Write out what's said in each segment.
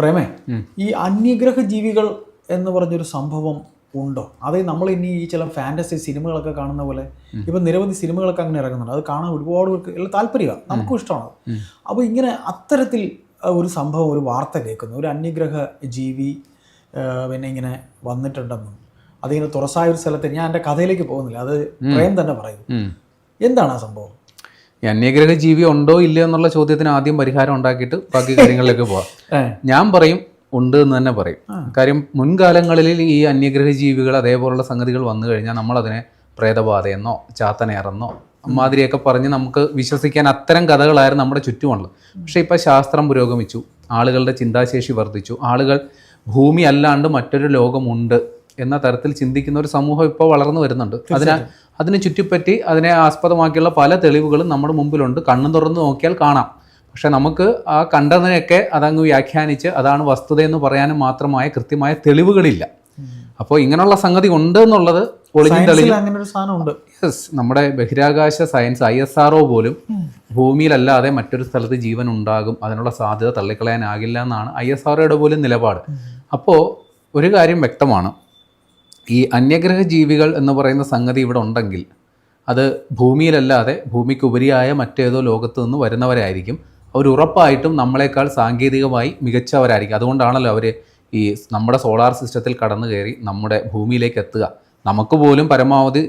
പ്രേമേ ഈ അന്യഗ്രഹ ജീവികൾ എന്ന് പറഞ്ഞൊരു സംഭവം ഉണ്ടോ? അത് നമ്മൾ ഇനി ഈ ചില ഫാന്റസി സിനിമകളൊക്കെ കാണുന്ന പോലെ ഇപ്പം നിരവധി സിനിമകളൊക്കെ അങ്ങനെ ഇറങ്ങുന്നുണ്ട്. അത് കാണാൻ ഒരുപാട് പേർക്ക് എല്ലാം താല്പര്യമാണ് നമുക്കും ഇഷ്ടമാണ്. അപ്പോൾ ഇങ്ങനെ അത്തരത്തിൽ ഒരു സംഭവം ഒരു വാർത്ത കേൾക്കുന്നു. ഒരു അന്യഗ്രഹ ജീവി പിന്നെ ഇങ്ങനെ വന്നിട്ടുണ്ടെന്നും അതിങ്ങനെ തുറസായ ഒരു സ്ഥലത്ത് ഞാൻ എന്റെ കഥയിലേക്ക് പോകുന്നില്ല. അത് പ്രേം തന്നെ പറയും. എന്താണ് ആ സംഭവം? ഈ അന്യഗ്രഹ ജീവി ഉണ്ടോ ഇല്ലയോ എന്നുള്ള ചോദ്യത്തിന് ആദ്യം പരിഹാരം ഉണ്ടാക്കിയിട്ട് ബാക്കി കാര്യങ്ങളിലേക്ക് പോവാം. ഞാൻ പറയും ഉണ്ട് എന്ന് തന്നെ പറയും. കാര്യം മുൻകാലങ്ങളിൽ ഈ അന്യഗ്രഹ ജീവികൾ അതേപോലുള്ള സംഗതികൾ വന്നു കഴിഞ്ഞാൽ നമ്മളതിനെ പ്രേതബാധയെന്നോ ചാത്തനേറെന്നോ അമ്മാതിരിയൊക്കെ പറഞ്ഞ് നമുക്ക് വിശ്വസിക്കാൻ അത്തരം കഥകളായിരുന്നു നമ്മുടെ ചുറ്റുമുള്ളത്. പക്ഷേ ഇപ്പോൾ ശാസ്ത്രം പുരോഗമിച്ചു ആളുകളുടെ ചിന്താശേഷി വർദ്ധിച്ചു ആളുകൾ ഭൂമി അല്ലാണ്ട് മറ്റൊരു ലോകമുണ്ട് എന്ന തരത്തിൽ ചിന്തിക്കുന്ന ഒരു സമൂഹം ഇപ്പോൾ വളർന്നു വരുന്നുണ്ട്. അതിനെ അതിനെ ചുറ്റിപ്പറ്റി അതിനെ ആസ്പദമാക്കിയുള്ള പല തെളിവുകളും നമ്മുടെ മുമ്പിലുണ്ട്. കണ്ണു തുറന്ന് നോക്കിയാൽ കാണാം. പക്ഷെ നമുക്ക് ആ കണ്ടതിനെയൊക്കെ അതങ്ങ് വ്യാഖ്യാനിച്ച് അതാണ് വസ്തുതയെന്ന് പറയാനും മാത്രമായ കൃത്യമായ തെളിവുകളില്ല. അപ്പോൾ ഇങ്ങനെയുള്ള സംഗതി ഉണ്ട് എന്നുള്ളത് ഒളിഞ്ഞും യെസ് നമ്മുടെ ബഹിരാകാശ സയൻസ് ഐ എസ് ആർ പോലും ഭൂമിയിലല്ലാതെ മറ്റൊരു സ്ഥലത്ത് ജീവൻ ഉണ്ടാകും അതിനുള്ള സാധ്യത തള്ളിക്കളയാനാകില്ല എന്നാണ് ഐ എസ് ആർഒയുടെ പോലും നിലപാട്. അപ്പോൾ ഒരു കാര്യം വ്യക്തമാണ്. ഈ അന്യഗ്രഹ ജീവികൾ എന്ന് പറയുന്ന സംഗതി ഇവിടെ ഉണ്ടെങ്കിൽ അത് ഭൂമിയിലല്ലാതെ ഭൂമിക്കുപരിയായ മറ്റേതോ ലോകത്ത് നിന്ന് വരുന്നവരായിരിക്കും. അവർ ഉറപ്പായിട്ടും നമ്മളെക്കാൾ സാങ്കേതികമായി മികച്ചവരായിരിക്കും. അതുകൊണ്ടാണല്ലോ അവർ ഈ നമ്മുടെ സോളാർ സിസ്റ്റത്തിൽ കടന്നു കയറി നമ്മുടെ ഭൂമിയിലേക്ക് എത്തുക. നമുക്ക് പോലും പരമാവധി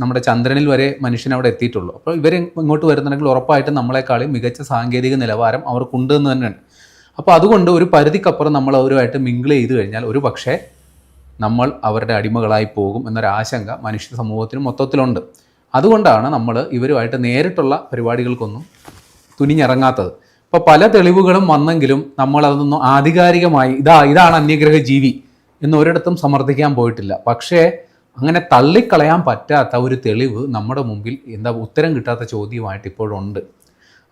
നമ്മുടെ ചന്ദ്രനിൽ വരെ മനുഷ്യൻ അവിടെ എത്തിയിട്ടുള്ളൂ. അപ്പോൾ ഇവർ ഇങ്ങോട്ട് വരുന്നുണ്ടെങ്കിൽ ഉറപ്പായിട്ടും നമ്മളെക്കാളും മികച്ച സാങ്കേതിക നിലവാരം അവർക്കുണ്ട് എന്ന് തന്നെയാണ്. അപ്പോൾ അതുകൊണ്ട് ഒരു പരിധിക്കപ്പുറം നമ്മൾ അവരുമായിട്ട് മിങ്കിൾ ചെയ്ത് കഴിഞ്ഞാൽ ഒരു പക്ഷേ നമ്മൾ അവരുടെ അടിമകളായി പോകും എന്നൊരാശങ്ക മനുഷ്യ സമൂഹത്തിന് മൊത്തത്തിലുണ്ട്. അതുകൊണ്ടാണ് നമ്മൾ ഇവരുമായിട്ട് നേരിട്ടുള്ള പരിപാടികൾക്കൊന്നും തുനിഞ്ഞിറങ്ങാത്തത്. ഇപ്പോൾ പല തെളിവുകളും വന്നെങ്കിലും നമ്മൾ അതൊന്നും ആധികാരികമായി ഇതാ ഇതാണ് അന്യഗ്രഹ ജീവി എന്ന് ഒരിടത്തും സമർത്ഥിക്കാൻ പോയിട്ടില്ല. പക്ഷേ അങ്ങനെ തള്ളിക്കളയാൻ പറ്റാത്ത ഒരു തെളിവ് നമ്മുടെ മുമ്പിൽ എന്താ ഉത്തരം കിട്ടാത്ത ചോദ്യമായിട്ട് ഇപ്പോഴുണ്ട്.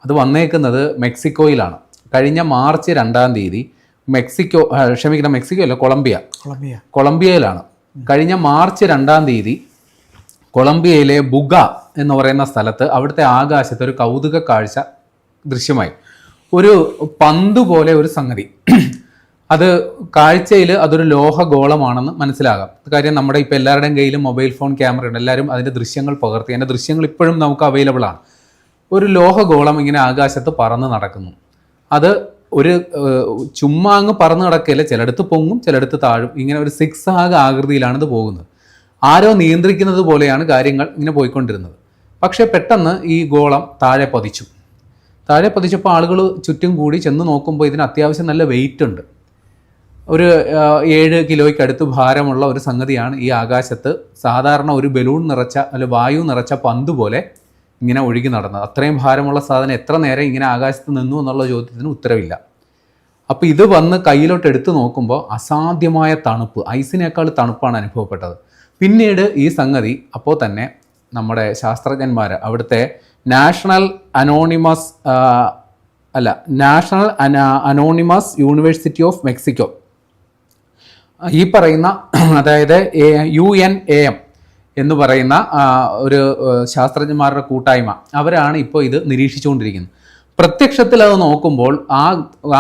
അത് വന്നേക്കുന്നത് മെക്സിക്കോയിലാണ്. കഴിഞ്ഞ മാർച്ച് രണ്ടാം തീയതി മെക്സിക്കോ ക്ഷമിക്കണം മെക്സിക്കോ അല്ല കൊളംബിയ. കൊളംബിയ. കൊളംബിയയിലാണ്. കഴിഞ്ഞ മാർച്ച് രണ്ടാം തീയതി കൊളംബിയയിലെ ബുഗ എന്ന് പറയുന്ന സ്ഥലത്ത് അവിടുത്തെ ആകാശത്ത് ഒരു കൗതുക കാഴ്ച ദൃശ്യമായി. ഒരു പന്ത് പോലെ ഒരു സംഗതി. അത് കാഴ്ചയിൽ അതൊരു ലോഹഗോളമാണെന്ന് മനസ്സിലാകാം. കാര്യം നമ്മുടെ ഇപ്പോൾ എല്ലാവരുടെയും കയ്യിലും മൊബൈൽ ഫോൺ ക്യാമറ ഉണ്ട്. എല്ലാവരും അതിന്റെ ദൃശ്യങ്ങൾ പകർത്തി. അതിന്റെ ദൃശ്യങ്ങൾ ഇപ്പോഴും നമുക്ക് അവൈലബിൾ ആണ്. ഒരു ലോഹഗോളം ഇങ്ങനെ ആകാശത്ത് പറന്ന് നടക്കുന്നു. അത് ഒരു ചുമ്മാ അങ്ങ് പറന്ന് നടക്കില്ല ചിലടത്ത് പൊങ്ങും ചിലടത്ത് താഴും. ഇങ്ങനെ ഒരു സിക്സ് ആഗ് ആകൃതിയിലാണ് ഇത് പോകുന്നത്. ആരോ നിയന്ത്രിക്കുന്നത് പോലെയാണ് കാര്യങ്ങൾ ഇങ്ങനെ പോയിക്കൊണ്ടിരുന്നത്. പക്ഷേ പെട്ടെന്ന് ഈ ഗോളം താഴെ പതിച്ചു. താഴെ പതിച്ചപ്പോൾ ആളുകൾ ചുറ്റും കൂടി ചെന്ന് നോക്കുമ്പോൾ ഇതിന് അത്യാവശ്യം നല്ല വെയിറ്റ് ഉണ്ട്. ഒരു ഏഴ് കിലോയ്ക്ക് അടുത്ത് ഭാരമുള്ള ഒരു സംഗതിയാണ് ഈ ആകാശത്ത് സാധാരണ ഒരു ബലൂൺ നിറച്ച അല്ലെങ്കിൽ വായു നിറച്ച പന്ത് പോലെ ഇങ്ങനെ ഒഴുകി നടന്നത്. അത്രയും ഭാരമുള്ള സാധനം എത്ര നേരം ഇങ്ങനെ ആകാശത്ത് നിന്നു എന്നുള്ള ചോദ്യത്തിന് ഉത്തരവില്ല. അപ്പോൾ ഇത് വന്ന് കയ്യിലോട്ട് എടുത്തു നോക്കുമ്പോൾ അസാധ്യമായ തണുപ്പ് ഐസിനേക്കാൾ തണുപ്പാണ് അനുഭവപ്പെട്ടത്. പിന്നീട് ഈ സംഗതി അപ്പോൾ തന്നെ നമ്മുടെ ശാസ്ത്രജ്ഞന്മാർ അവിടുത്തെ നാഷണൽ അനോണിമസ് അല്ല national anonymous university of Mexico. ഈ പറയുന്ന അതായത് യു എൻ എ എം എന്ന് പറയുന്ന ഒരു ശാസ്ത്രജ്ഞന്മാരുടെ കൂട്ടായ്മ. അവരാണ് ഇപ്പോൾ ഇത് നിരീക്ഷിച്ചുകൊണ്ടിരിക്കുന്നത്. പ്രത്യക്ഷത്തിൽ അത് നോക്കുമ്പോൾ ആ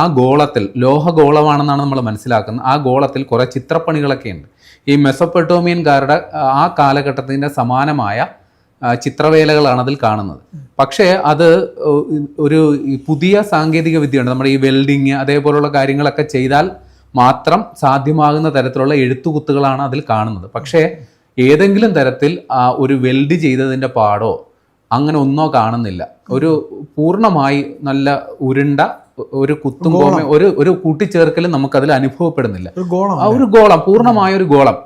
ആ ഗോളത്തിൽ ലോഹഗോളമാണെന്നാണ് നമ്മൾ മനസ്സിലാക്കുന്നത്. ആ ഗോളത്തിൽ കുറേ ചിത്രപ്പണികളൊക്കെ ഉണ്ട് ഈ മെസ്സപ്പൊട്ടോമിയൻകാരുടെ ആ കാലഘട്ടത്തിന്റെ സമാനമായ ചിത്രവേലകളാണ് അതിൽ കാണുന്നത്. പക്ഷേ അത് ഒരു പുതിയ സാങ്കേതിക വിദ്യയുണ്ട് നമ്മുടെ ഈ വെൽഡിങ് അതേപോലുള്ള കാര്യങ്ങളൊക്കെ ചെയ്താൽ മാത്രം സാധ്യമാകുന്ന തരത്തിലുള്ള എഴുത്തുകുത്തുകളാണ് അതിൽ കാണുന്നത്. പക്ഷേ ഏതെങ്കിലും തരത്തിൽ ആ, ഒരു വെൽഡ് ചെയ്തതിന്റെ പാടോ അങ്ങനെ ഒന്നോ കാണുന്നില്ല. ഒരു പൂർണമായി നല്ല ഉരുണ്ട ഒരു കുത്തും കോമ ഒരു ഒരു കൂട്ടിച്ചേർക്കലും നമുക്കതിൽ അനുഭവപ്പെടുന്നില്ല. ഒരു ഒരു ഗോളം പൂർണമായ ഒരു ഗോളം.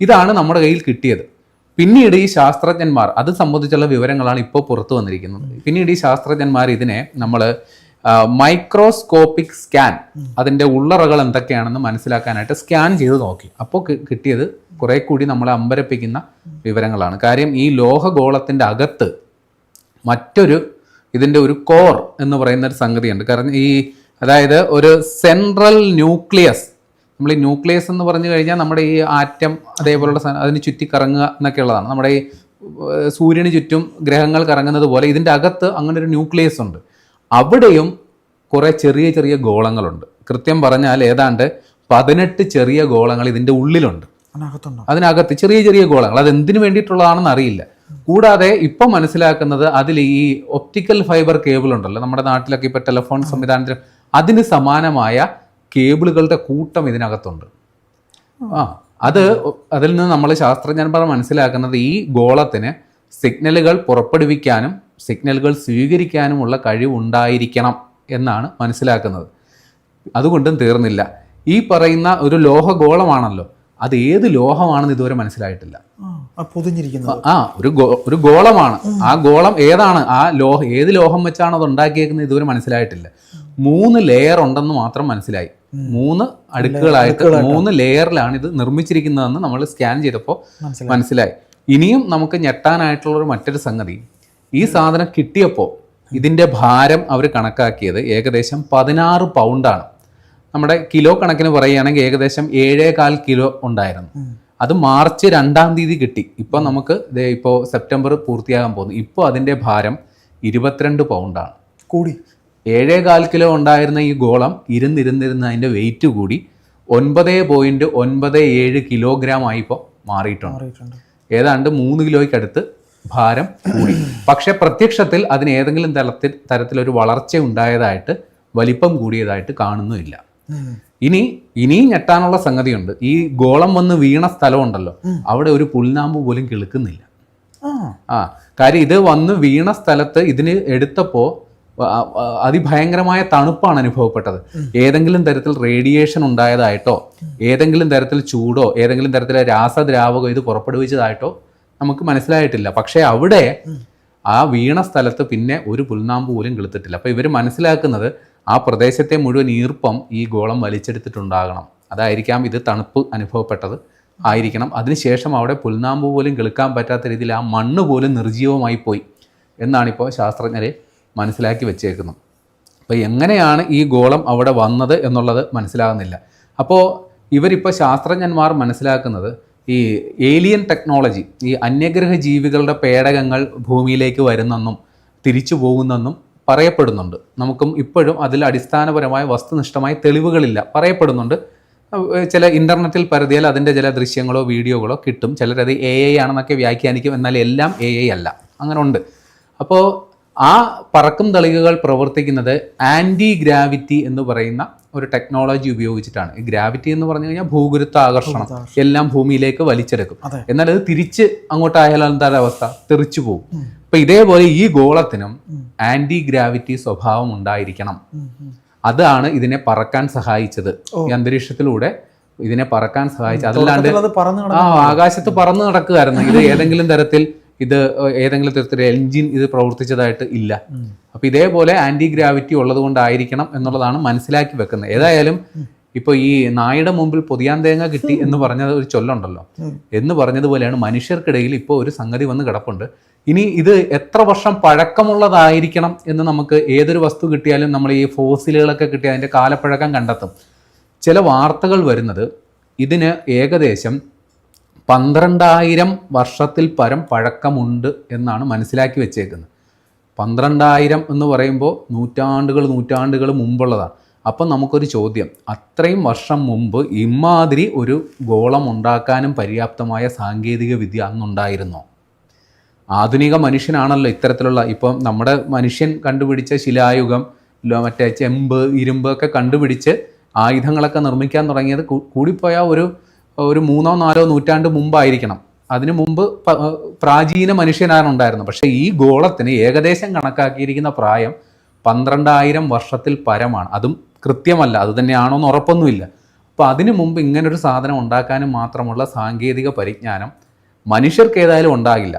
ഇതാണ് നമ്മുടെ കയ്യിൽ കിട്ടിയത്. പിന്നീട് ഈ ശാസ്ത്രജ്ഞന്മാർ അത് സംബന്ധിച്ചുള്ള വിവരങ്ങളാണ് ഇപ്പോൾ പുറത്തു വന്നിരിക്കുന്നത്. പിന്നീട് ഈ ശാസ്ത്രജ്ഞന്മാർ ഇതിനെ നമ്മൾ മൈക്രോസ്കോപ്പിക് സ്കാൻ അതിന്റെ ഉള്ളറകൾ എന്തൊക്കെയാണെന്ന് മനസ്സിലാക്കാനായിട്ട് സ്കാൻ ചെയ്ത് നോക്കി. അപ്പോൾ കിട്ടിയത് കുറെ കൂടി നമ്മളെ അമ്പരപ്പിക്കുന്ന വിവരങ്ങളാണ്. കാര്യം ഈ ലോഹഗോളത്തിന്റെ അകത്ത് മറ്റൊരു ഇതിന്റെ ഒരു കോർ എന്ന് പറയുന്ന ഒരു സംഗതിയുണ്ട്. കാരണം ഈ അതായത് ഒരു സെൻട്രൽ ന്യൂക്ലിയസ് നമ്മൾ ഈ ന്യൂക്ലിയസ് എന്ന് പറഞ്ഞു കഴിഞ്ഞാൽ നമ്മുടെ ഈ ആറ്റം അതേപോലുള്ള അതിന് ചുറ്റി കറങ്ങുക എന്നൊക്കെ ഉള്ളതാണ്. നമ്മുടെ ഈ സൂര്യന് ചുറ്റും ഗ്രഹങ്ങൾ കറങ്ങുന്നത് പോലെ ഇതിന്റെ അകത്ത് അങ്ങനെ ഒരു ന്യൂക്ലിയസ് ഉണ്ട്. അവിടെയും കുറേ ചെറിയ ചെറിയ ഗോളങ്ങളുണ്ട്. കൃത്യം പറഞ്ഞാൽ ഏതാണ്ട് പതിനെട്ട് ചെറിയ ഗോളങ്ങൾ ഇതിന്റെ ഉള്ളിലുണ്ട്. അതിനകത്ത് ചെറിയ ചെറിയ ഗോളങ്ങൾ. അത് എന്തിനു വേണ്ടിയിട്ടുള്ളതാണെന്ന് അറിയില്ല. കൂടാതെ ഇപ്പം മനസ്സിലാക്കുന്നത് അതിൽ ഈ ഒപ്റ്റിക്കൽ ഫൈബർ കേബിൾ ഉണ്ടല്ലോ. നമ്മുടെ നാട്ടിലൊക്കെ ഇപ്പൊ ടെലിഫോൺ സംവിധാനത്തിൽ അതിന് സമാനമായ കേബിളുകളുടെ കൂട്ടം ഇതിനകത്തുണ്ട്. ആ അത് അതിൽ നിന്ന് നമ്മൾ ശാസ്ത്രജ്ഞന്മാർ മനസ്സിലാക്കുന്നത് ഈ ഗോളത്തിന് സിഗ്നലുകൾ പുറപ്പെടുവിക്കാനും സിഗ്നലുകൾ സ്വീകരിക്കാനുമുള്ള കഴിവുണ്ടായിരിക്കണം എന്നാണ് മനസ്സിലാക്കുന്നത്. അതുകൊണ്ടും തീർന്നില്ല. ഈ പറയുന്ന ഒരു ലോഹഗോളമാണല്ലോ. അത് ഏത് ലോഹമാണെന്ന് ഇതുവരെ മനസ്സിലായിട്ടില്ല. ആ ആ പൊതിഞ്ഞിരിക്കുന്നത്. ആ ഒരു ഒരു ഗോളമാണ്. ആ ഗോളം ഏതാണ്? ആ ലോഹം ഏത് ലോഹം വെച്ചാണ് അത് ഉണ്ടാക്കിയേക്കുന്നത് ഇതുവരെ മനസ്സിലായിട്ടില്ല. മൂന്ന് ലെയർ ഉണ്ടെന്ന് മാത്രം മനസ്സിലായി. മൂന്ന് അടുക്കുകളായിട്ട് മൂന്ന് ലെയറിലാണ് ഇത് നിർമ്മിച്ചിരിക്കുന്നതെന്ന് നമ്മൾ സ്കാൻ ചെയ്തപ്പോൾ മനസ്സിലായി. മനസ്സിലായി. ഇനിയും നമുക്ക് ഞെട്ടാനായിട്ടുള്ള ഒരു മറ്റൊരു സംഗതി. ഈ സാധനം കിട്ടിയപ്പോൾ ഇതിന്റെ ഭാരം അവർ കണക്കാക്കിയത് ഏകദേശം പതിനാറ് പൗണ്ടാണ് നമ്മുടെ കിലോ കണക്കിന് പറയുകയാണെങ്കിൽ ഏകദേശം ഏഴേകാൽ കിലോ ഉണ്ടായിരുന്നു. അത് മാർച്ച് രണ്ടാം തീയതി കിട്ടി. ഇപ്പൊ നമുക്ക് ദേ ഇപ്പോൾ സെപ്റ്റംബർ പൂർത്തിയാകാൻ പോകുന്നു. ഇപ്പോൾ അതിന്റെ ഭാരം ഇരുപത്തിരണ്ട് പൗണ്ടാണ് കൂടി. ഏഴേകാൽ കിലോ ഉണ്ടായിരുന്ന ഈ ഗോളം ഇരുന്നിരുന്നിരുന്ന് അതിന്റെ വെയിറ്റ് കൂടി ഒൻപത് പോയിന്റ് ഒൻപത് ഏഴ് കിലോഗ്രാം ആയി ഇപ്പോൾ മാറിയിട്ടുണ്ട്. ഏതാണ്ട് മൂന്ന് കിലോയ്ക്ക് അടുത്ത് ഭാരം കൂടി. പക്ഷെ പ്രത്യക്ഷത്തിൽ അതിന് ഏതെങ്കിലും തലത്തിൽ തരത്തിലൊരു വളർച്ച ഉണ്ടായതായിട്ട് വലിപ്പം കൂടിയതായിട്ട് കാണുന്നുമില്ല. ഇനി ഇനിയും ഞെട്ടാനുള്ള സംഗതിയുണ്ട്. ഈ ഗോളം വന്ന് വീണ സ്ഥലമുണ്ടല്ലോ. അവിടെ ഒരു പുൽനാമ്പ് പോലും കിളുക്കുന്നില്ല. ആ. കാര്യം ഇത് വന്ന് വീണ സ്ഥലത്ത് ഇതിന് എടുത്തപ്പോൾ അതിഭയങ്കരമായ തണുപ്പാണ് അനുഭവപ്പെട്ടത്. ഏതെങ്കിലും തരത്തിൽ റേഡിയേഷൻ ഉണ്ടായതായിട്ടോ ഏതെങ്കിലും തരത്തിൽ ചൂടോ ഏതെങ്കിലും തരത്തിലെ രാസദ്രാവകോ ഇത് പുറപ്പെടുവിച്ചതായിട്ടോ നമുക്ക് മനസ്സിലായിട്ടില്ല. പക്ഷേ അവിടെ ആ വീണ സ്ഥലത്ത് പിന്നെ ഒരു പുൽനാമ്പ് പോലും കിളുത്തിട്ടില്ല. അപ്പോൾ ഇവർ മനസ്സിലാക്കുന്നത് ആ പ്രദേശത്തെ മുഴുവൻ ഈർപ്പം ഈ ഗോളം വലിച്ചെടുത്തിട്ടുണ്ടാകണം. അതായിരിക്കാം ഇത് തണുപ്പ് അനുഭവപ്പെട്ടത്. ആയിരിക്കണം. അതിനുശേഷം അവിടെ പുൽനാമ്പ് പോലും കിളുക്കാൻ പറ്റാത്ത രീതിയിൽ ആ മണ്ണ് പോലും നിർജീവമായി പോയി എന്നാണിപ്പോൾ ശാസ്ത്രജ്ഞരെ മനസ്സിലാക്കി വെച്ചേക്കുന്നത്. അപ്പോൾ എങ്ങനെയാണ് ഈ ഗോളം അവിടെ വന്നത് എന്നുള്ളത് മനസ്സിലാകുന്നില്ല. അപ്പോൾ ഇവരിപ്പോൾ ശാസ്ത്രജ്ഞന്മാർ മനസ്സിലാക്കുന്നത് ഈ ഏലിയൻ ടെക്നോളജി ഈ അന്യഗ്രഹ ജീവികളുടെ പേടകങ്ങൾ ഭൂമിയിലേക്ക് വരുന്നെന്നും തിരിച്ചു പോകുന്നെന്നും പറയപ്പെടുന്നുണ്ട്. നമുക്കും ഇപ്പോഴും അതിൽ അടിസ്ഥാനപരമായ വസ്തുനിഷ്ഠമായ തെളിവുകളില്ല. പറയപ്പെടുന്നുണ്ട്. ചില ഇന്റർനെറ്റിൽ പരതിയാൽ അതിന്റെ ചില ദൃശ്യങ്ങളോ വീഡിയോകളോ കിട്ടും. ചിലരത് എ ഐ ആണെന്നൊക്കെ വ്യാഖ്യാനിക്കും. എന്നാൽ എല്ലാം എ ഐ അല്ല. അങ്ങനെ ഉണ്ട് അപ്പോൾ ആ പറക്കും തളികകൾ പ്രവർത്തിക്കുന്നത് ആന്റി ഗ്രാവിറ്റി എന്ന് പറയുന്ന ഒരു ടെക്നോളജി ഉപയോഗിച്ചിട്ടാണ്. ഈ ഗ്രാവിറ്റി എന്ന് പറഞ്ഞു കഴിഞ്ഞാൽ ഭൂഗുരുത്വ ആകർഷണം. എല്ലാം ഭൂമിയിലേക്ക് വലിച്ചെടുക്കും. എന്നാൽ അത് തിരിച്ച് അങ്ങോട്ടായാലും എന്താ അവസ്ഥ? തെറിച്ചു പോകും അപ്പൊ ഇതേപോലെ ഈ ഗോളത്തിനും ആന്റി ഗ്രാവിറ്റി സ്വഭാവം ഉണ്ടായിരിക്കണം. അതാണ് ഇതിനെ പറക്കാൻ സഹായിച്ചത്. ഈ അന്തരീക്ഷത്തിലൂടെ ഇതിനെ പറക്കാൻ സഹായിച്ചത്. അതല്ലാണ്ട് ആ ആകാശത്ത് പറന്നു നടക്കുകയായിരുന്നു ഇത് ഏതെങ്കിലും തരത്തിൽ ഇത് ഏതെങ്കിലും തരത്തിൽ എൻജിൻ ഇത് പ്രവർത്തിച്ചതായിട്ട് ഇല്ല. അപ്പൊ ഇതേപോലെ ആന്റി ഗ്രാവിറ്റി ഉള്ളത് കൊണ്ടായിരിക്കണം എന്നുള്ളതാണ് മനസ്സിലാക്കി വെക്കുന്നത്. ഏതായാലും ഇപ്പൊ ഈ നായുടെ മുമ്പിൽ പൊതിയാൻ തേങ്ങ കിട്ടി എന്ന് പറഞ്ഞത് ഒരു ചൊല്ലുണ്ടല്ലോ. എന്ന് പറഞ്ഞതുപോലെയാണ് മനുഷ്യർക്കിടയിൽ ഇപ്പോൾ ഒരു സംഗതി വന്ന് കിടപ്പുണ്ട്. ഇനി ഇത് എത്ര വർഷം പഴക്കമുള്ളതായിരിക്കണം എന്ന് നമുക്ക് ഏതൊരു വസ്തു കിട്ടിയാലും നമ്മൾ ഈ ഫോസിലുകളൊക്കെ കിട്ടി അതിന്റെ കാലപ്പഴക്കം കണ്ടെത്തും. ചില വാർത്തകൾ വരുന്നത് ഇതിന് ഏകദേശം പന്ത്രണ്ടായിരം വർഷത്തിൽ പരം പഴക്കമുണ്ട് എന്നാണ് മനസ്സിലാക്കി വെച്ചേക്കുന്നത്. പന്ത്രണ്ടായിരം എന്ന് പറയുമ്പോൾ നൂറ്റാണ്ടുകൾ നൂറ്റാണ്ടുകൾ മുമ്പുള്ളതാണ്. അപ്പം നമുക്കൊരു ചോദ്യം. അത്രയും വർഷം മുമ്പ് ഇമാതിരി ഒരു ഗോളം ഉണ്ടാക്കാനും പര്യാപ്തമായ സാങ്കേതിക വിദ്യ അന്നുണ്ടായിരുന്നോ? ആധുനിക മനുഷ്യനാണല്ലോ ഇത്തരത്തിലുള്ള ഇപ്പം നമ്മുടെ മനുഷ്യൻ കണ്ടുപിടിച്ച ശിലായുഗം മറ്റേ ചെമ്പ് ഇരുമ്പ് ഒക്കെ കണ്ടുപിടിച്ച് ആയുധങ്ങളൊക്കെ നിർമ്മിക്കാൻ തുടങ്ങിയത് കൂടിപ്പോയ ഒരു ഒരു മൂന്നോ നാലോ നൂറ്റാണ്ട് മുമ്പായിരിക്കണം. അതിനു മുമ്പ് പ്രാചീന മനുഷ്യനാണ് ഉണ്ടായിരുന്നത് പക്ഷേ ഈ ഗോളത്തിന് ഏകദേശം കണക്കാക്കിയിരിക്കുന്ന പ്രായം പന്ത്രണ്ടായിരം വർഷത്തിൽ പരമാണ്. അതും കൃത്യമല്ല അത് തന്നെയാണോ എന്ന് ഉറപ്പൊന്നുമില്ല. അപ്പോൾ അതിനു മുമ്പ് ഇങ്ങനൊരു സാധനം ഉണ്ടാക്കാനും മാത്രമുള്ള സാങ്കേതിക പരിജ്ഞാനം മനുഷ്യർക്ക് ഏതായാലും ഉണ്ടാകില്ല.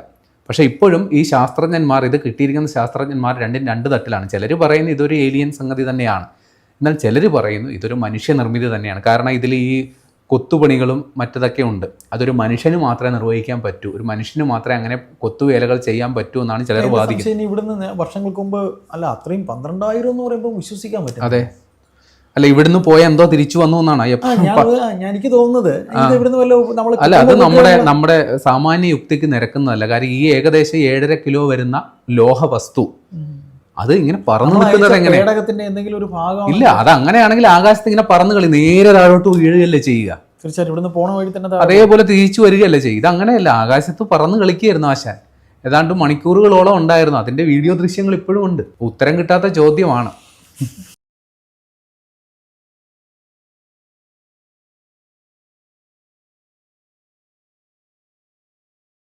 പക്ഷേ ഇപ്പോഴും ഈ ശാസ്ത്രജ്ഞന്മാർ ഇത് കിട്ടിയിരിക്കുന്ന ശാസ്ത്രജ്ഞന്മാർ രണ്ടും രണ്ട് തട്ടിലാണ്. ചിലർ പറയുന്നത് ഇതൊരു ഏലിയൻ സംഗതി തന്നെയാണ്. എന്നാൽ ചിലർ പറയുന്നു ഇതൊരു മനുഷ്യനിർമ്മിതി തന്നെയാണ്. കാരണം ഇതിൽ ഈ കൊത്തുപണികളും മറ്റതൊക്കെ ഉണ്ട്. അതൊരു മനുഷ്യന് മാത്രമേ നിർവഹിക്കാൻ പറ്റൂ. ഒരു മനുഷ്യന് മാത്രമേ അങ്ങനെ കൊത്തുവേലകൾ ചെയ്യാൻ പറ്റൂ എന്നാണ് ചിലർ വാദിക്കുന്നത്. ഇവിടുന്ന് വർഷങ്ങൾക്ക് മുമ്പ് അല്ല അത്രയും പന്ത്രണ്ടായിരം എന്ന് പറയുമ്പോൾ വിശ്വസിക്കാൻ പറ്റും അതെ. അല്ല ഇവിടുന്ന് പോയ എന്തോ തിരിച്ചു വന്നു എന്നാണ്? എനിക്ക് തോന്നുന്നത്. അല്ല അത് നമ്മുടെ നമ്മുടെ സാമാന്യ യുക്തിക്ക് നിരക്കുന്നതല്ല. കാര്യം ഈ ഏകദേശം ഏഴര കിലോ വരുന്ന ലോഹ വസ്തു അത് ഇങ്ങനെ പറന്നു നിൽക്കുന്നത് എങ്ങനെ പേടകത്തിന്റെ എന്തെങ്കിലും ഒരു ഭാഗം ഇല്ല അത് അങ്ങനെയാണെങ്കിൽ ആകാശത്ത് ഇങ്ങനെ പറന്നു കളി. നേരെ താഴോട്ട് വീഴുകയല്ലേ ചെയ്യുക. തീർച്ചയായിട്ടും ഇവിടുന്ന് പോണ വഴി തന്നെ അതേപോലെ തിരിച്ചു വരികയല്ലേ ചെയ്യുക. ഇത് അങ്ങനെയല്ല. ആകാശത്ത് പറന്ന് കളിക്കുകയായിരുന്നു ആശാൻ. ഏതാണ്ട് മണിക്കൂറുകളോളം ഉണ്ടായിരുന്നു. അതിന്റെ വീഡിയോ ദൃശ്യങ്ങൾ ഇപ്പോഴും ഉണ്ട്. ഉത്തരം കിട്ടാത്ത ചോദ്യമാണ്.